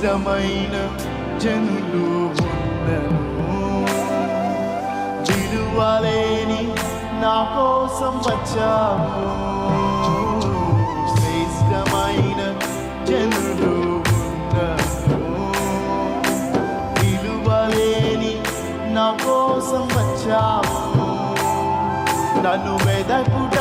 ఇష్టమైన జనులు ఉన్నను. విలువలేని నా కోసం వచ్చాము శ్రేష్టమైన జనులు ఉన్నను. విలువలేని నా కోసం వచ్చాము నన్ను వెదకుట